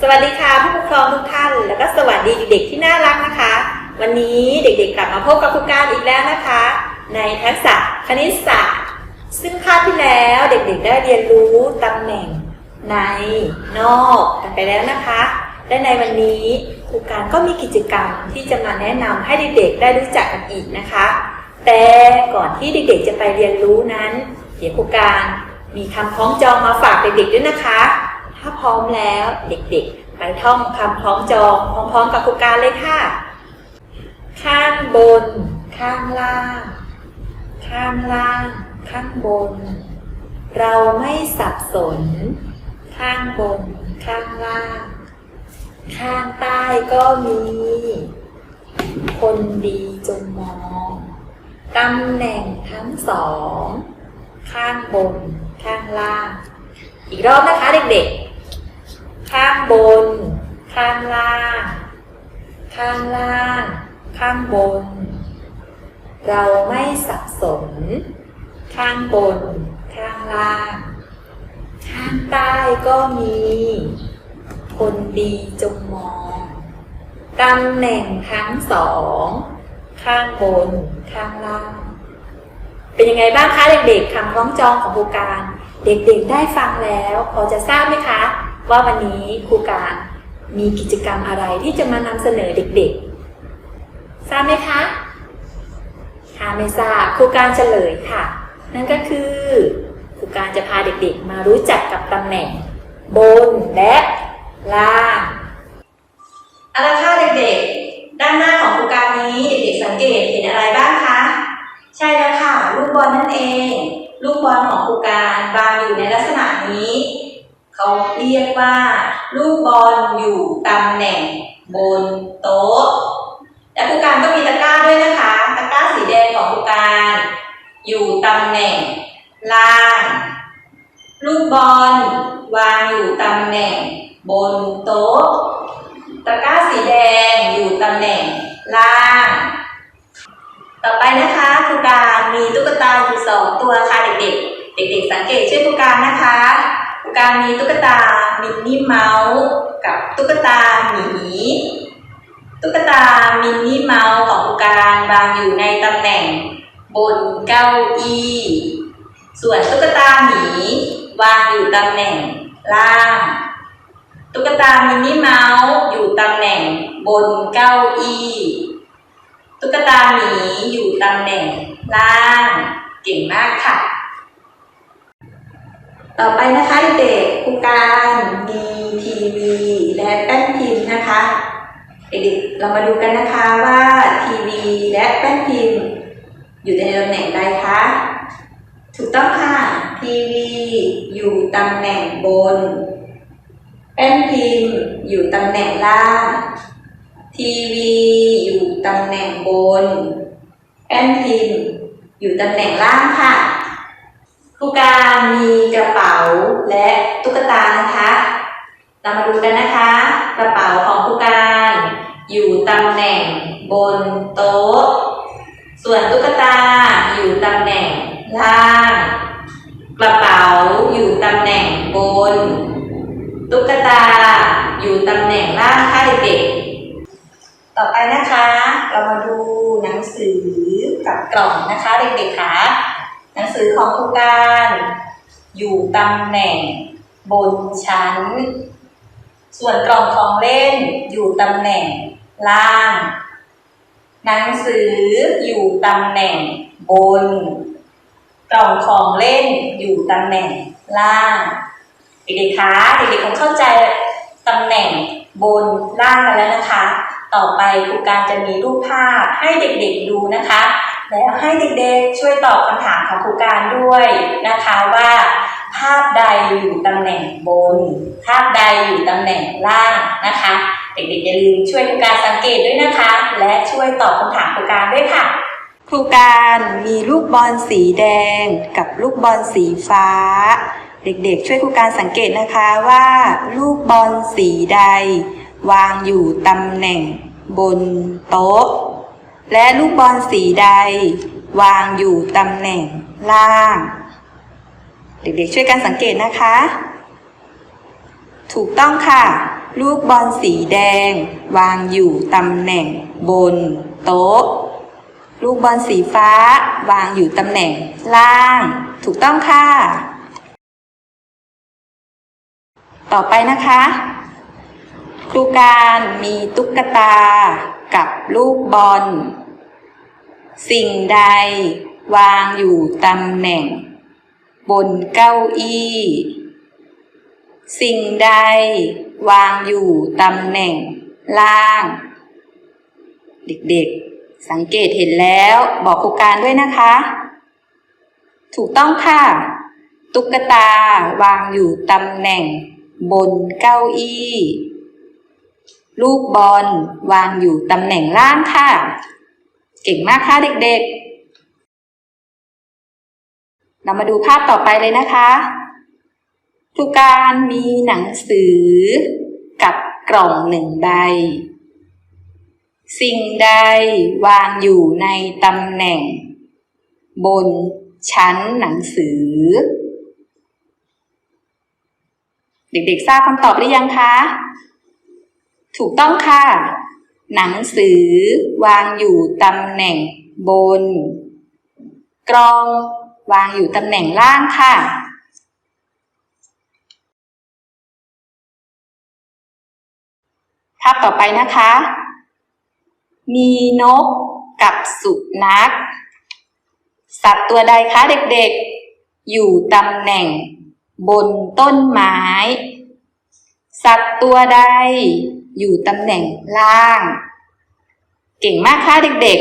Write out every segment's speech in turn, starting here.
สวัสดีค่ะผู้ปกครองทุกท่าน แล้วก็สวัสดีเด็กๆที่น่ารักนะคะ วันนี้เด็กๆกลับมาพบกับครูการอีกแล้วนะคะ ในทักษะคณิตศาสตร์ ซึ่งคาบที่แล้วเด็กๆได้เรียนรู้ตำแหน่งในนอกกันไปแล้วนะคะ และในวันนี้ครูการก็มีกิจกรรมที่จะมาแนะนำให้เด็กๆได้รู้จักกันอีกนะคะ แต่ก่อนที่เด็กๆจะไปเรียนรู้นั้น เดี๋ยวครูการมีคำคล้องจองมาฝากเด็กๆด้วยนะคะ ถ้าพร้อมแล้วเด็กๆ ไปท่องคำคล้องจองพร้อมๆกับครูการเลยค่ะ ข้างบน ข้างล่าง ข้างล่าง ข้างบน เราไม่สับสน ข้างบน ข้างล่าง ข้างใต้ก็มี คนดีจงมองตำแหน่งทั้งสอง ข้างบน ข้างล่าง อีกรอบนะคะเด็กๆ ข้างบน ข้างล่าง ข้างล่าง ข้างบน เราไม่สับสน ข้างบน ข้างล่าง ข้างใต้ก็มี คนดีจงมอง ตำแหน่งทั้งสอง ข้างบน ข้างล่าง เป็นยังไงบ้างคะเด็กๆคำคล้องจองของครูการเด็กๆได้ฟังแล้ว พอจะทราบไหมคะ ว่าวันนี้ครูการมีกิจกรรมอะไรที่จะมานำเสนอเด็กๆ ทราบไหมคะถ้าไม่ทราบครูการเฉลยค่ะ นั่นก็คือครูการจะพาเด็กๆ มารู้จักกับตำแหน่ง บนและล่างเอาละค่ะเด็กๆ ด้านหน้าของครูการนี้เด็กๆ สังเกตเห็นอะไรบ้างคะ ใช่แล้วค่ะ ลูกบอลนั่นเอง ลูกบอลของครูการวางอยู่ในลักษณะนี้ เขาเรียกว่าลูกบอลอยู่ตำแหน่งบนโต๊ะ และครูการก็มีตะกร้าด้วยนะคะ ตะกร้าสีแดงของครูการ อยู่ตำแหน่งล่าง ลูกบอลวางอยู่ตำแหน่งบนโต๊ะ ตะกร้าสีแดงอยู่ตำแหน่งล่าง ต่อไปนะคะครูการมีตุ๊กตาอยู่สองตัวค่ะเด็กๆ เด็กๆ สังเกตช่วยครูการนะคะ การมีตุ๊กตามินนี่เมาส์กับตุ๊กตาหมีตุ๊กตามินนี่เมาส์ของการวางอยู่ในตำแหน่งบนเก้าอี้ ส่วนตุ๊กตาหมีวางอยู่ตำแหน่งล่าง ตุ๊กตามินนี่เมาส์อยู่ตำแหน่งบนเก้าอี้ ตุ๊กตาหมีอยู่ตำแหน่งล่าง เก่งมากค่ะ ต่อไปนะคะเด็กๆครูการมีทีวีและแป้นพิมพ์นะคะเด็กๆเรามาดูกันนะคะว่าทีวีและแป้นพิมพ์ อยู่ในตำแหน่งใดคะถูกต้องค่ะทีวีอยู่ตำแหน่งบน แป้นพิมพ์อยู่ตำแหน่งล่าง ทีวีอยู่ตำแหน่งบน แป้นพิมพ์อยู่ตำแหน่งล่างค่ะ ครูการมีกระเป๋าและตุ๊กตานะคะ เรามาดูกันนะคะ กระเป๋าของครูการอยู่ตำแหน่งบนโต๊ะ ส่วนตุ๊กตาอยู่ตำแหน่งล่าง กระเป๋าอยู่ตำแหน่งบน ตุ๊กตาอยู่ตำแหน่งล่างค่ะเด็กๆต่อไปนะคะ เรามาดูหนังสือกับกล่องนะคะเด็กๆค่ะ หนังสือของครูการ อยู่ตำแหน่งบนชั้น ส่วนกล่องของเล่นอยู่ตำแหน่งล่าง หนังสืออยู่ตำแหน่งบน กล่องของเล่นอยู่ตำแหน่งล่างเด็กๆคะเด็กๆคงเข้าใจตำแหน่งบนล่างกันแล้วนะคะ ต่อไปครูการจะมีรูปภาพให้เด็กๆดูนะคะ แล้วให้เด็กๆช่วยตอบคำถามของครูการด้วยนะคะว่า ภาพใดอยู่ตำแหน่งบน ภาพใดอยู่ตำแหน่งล่างนะคะ เด็กๆอย่าลืมช่วยครูการสังเกตด้วยนะคะ และช่วยตอบคำถามครูการด้วยค่ะ ครูการมีลูกบอลสีแดงกับลูกบอลสีฟ้าเด็กๆ ช่วยครูการสังเกตนะคะว่า ลูกบอลสีใด วางอยู่ตำแหน่งบนโต๊ะ และลูกบอลสีใด วางอยู่ตำแหน่งล่าง เด็กๆช่วยกันสังเกตนะคะ ถูกต้องค่ะ ลูกบอลสีแดง วางอยู่ตำแหน่งบนโต๊ะ ลูกบอลสีฟ้า วางอยู่ตำแหน่งล่าง ถูกต้องค่ะ ต่อไปนะคะ รูการมีตุ๊กตากับลูกบอล สิ่งใดวางอยู่ตำแหน่ง บนเก้าอี้ สิ่งใดวางอยู่ตำแหน่ง ล่าง เด็กๆ สังเกตเห็นแล้วบอกครูการด้วยนะคะ ถูกต้องค่ะ ตุ๊กตาวางอยู่ตำแหน่ง บนเก้าอี้ ลูกบอลวางอยู่ตำแหน่งล่างค่ะ เก่งมากค่ะเด็กๆ เรามาดูภาพต่อไปเลยนะคะครูการมีหนังสือกับกล่องหนึ่งใบ สิ่งใดวางอยู่ในตำแหน่ง บนชั้นหนังสือ เด็กๆทราบคำตอบหรือยังคะ ถูกต้องค่ะ หนังสือวางอยู่ตำแหน่งบน กรองวางอยู่ตำแหน่งล่างค่ะ ภาพต่อไปนะคะ มีนกกับสุนัข สัตว์ตัวใดคะเด็กๆ อยู่ตำแหน่งบนต้นไม้ สัตว์ตัวใด อยู่ตำแหน่งล่าง เก่งมากค่ะเด็ก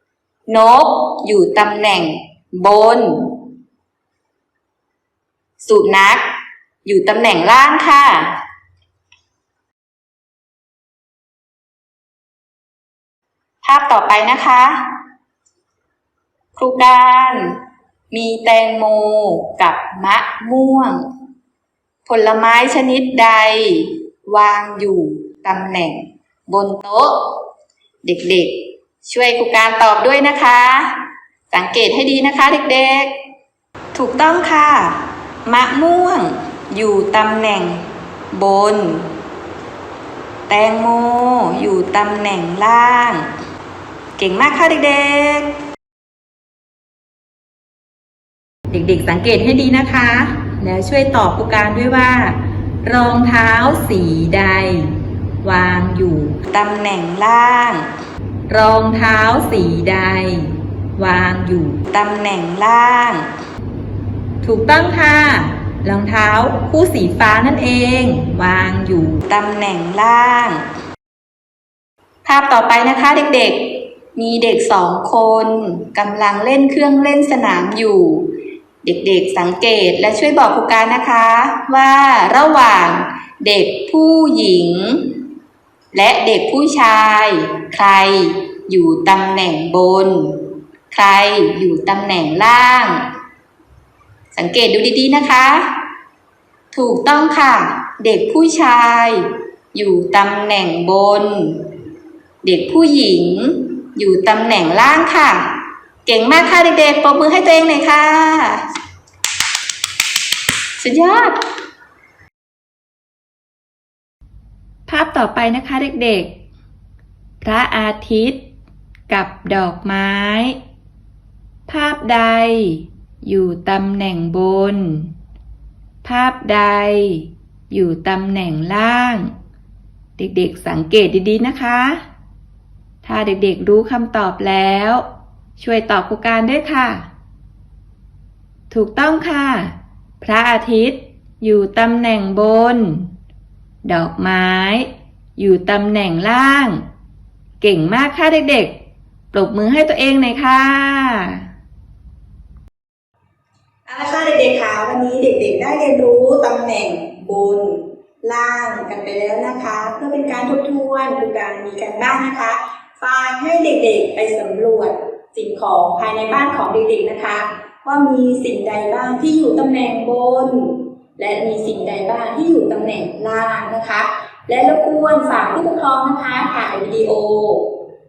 ๆ นกอยู่ตำแหน่งบน สุนัขอยู่ตำแหน่งล่างค่ะภาพต่อไปนะคะ ครูการ มีแตงโมกับมะม่วง ผลไม้ชนิดใด วางอยู่ตำแหน่ง บนโต๊ะ เด็กๆ ช่วยครูการตอบด้วยนะคะ สังเกตให้ดีนะคะเด็กๆ ถูกต้องค่ะ มะม่วง อยู่ตำแหน่ง บน แตงโม อยู่ตำแหน่งล่าง เก่งมากค่ะเด็กๆเด็กๆ สังเกตให้ดีนะคะ แล้วช่วยตอบผู้การด้วยว่า รองเท้าสีใด วางอยู่ตำแหน่งล่าง รองเท้าสีใด วางอยู่ตำแหน่งล่าง ถูกต้องค่ะรองเท้าคู่สีฟ้านั่นเอง วางอยู่ตำแหน่งล่าง ภาพต่อไปนะคะเด็กๆ มีเด็กสองคนกำลังเล่นเครื่องเล่นสนามอยู่ เด็กๆสังเกตและช่วยบอกครูการนะคะ ว่าระหว่างเด็กผู้หญิง และเด็กผู้ชาย ใครอยู่ตำแหน่งบน ใครอยู่ตำแหน่งล่าง สังเกตดูดีๆนะคะ ถูกต้องค่ะ เด็กผู้ชาย อยู่ตำแหน่งบน เด็กผู้หญิง อยู่ตำแหน่งล่างค่ะ เก่งมากค่ะเด็กๆปรบมือให้ตัวเองหน่อยค่ะ สุดยอด ภาพต่อไปนะคะเด็กๆ พระอาทิตย์ กับดอกไม้ ภาพใด อยู่ตำแหน่งบน ภาพใด อยู่ตำแหน่งล่าง เด็กๆสังเกตดีๆนะคะ ถ้าเด็กๆรู้คำตอบแล้ว ช่วยตอบครูการด้วยค่ะ ถูกต้องค่ะ พระอาทิตย์อยู่ตำแหน่งบน ดอกไม้ อยู่ตำแหน่งล่าง เก่งมากค่ะเด็กๆ ปรบมือให้ตัวเองหน่อยค่ะเอาละค่ะเด็กๆค่ะวันนี้เด็กๆ ได้เรียนรู้ตำแหน่งบนล่างกันไปแล้วนะคะ เพื่อเป็นการทบทวนคือการมีการบ้านนะคะฝากให้เด็กๆไปสำรวจ สิ่งของภายในบ้านของเด็กๆนะคะ ว่ามีสิ่งใดบ้างที่อยู่ตำแหน่งบน และมีสิ่งใดบ้างที่อยู่ตำแหน่งล่างนะคะ และรบกวนฝากผู้ปกครองนะคะถ่ายวิดีโอ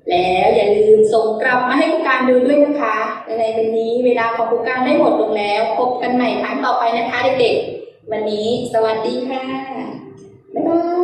แล้วอย่าลืมส่งกลับมาให้ผู้การดูด้วยนะคะในวันนี้เวลาของผู้การได้หมดลงแล้ว พบกันใหม่ครั้งต่อไปนะคะเด็กๆ วันนี้สวัสดีค่ะบ๊ายบาย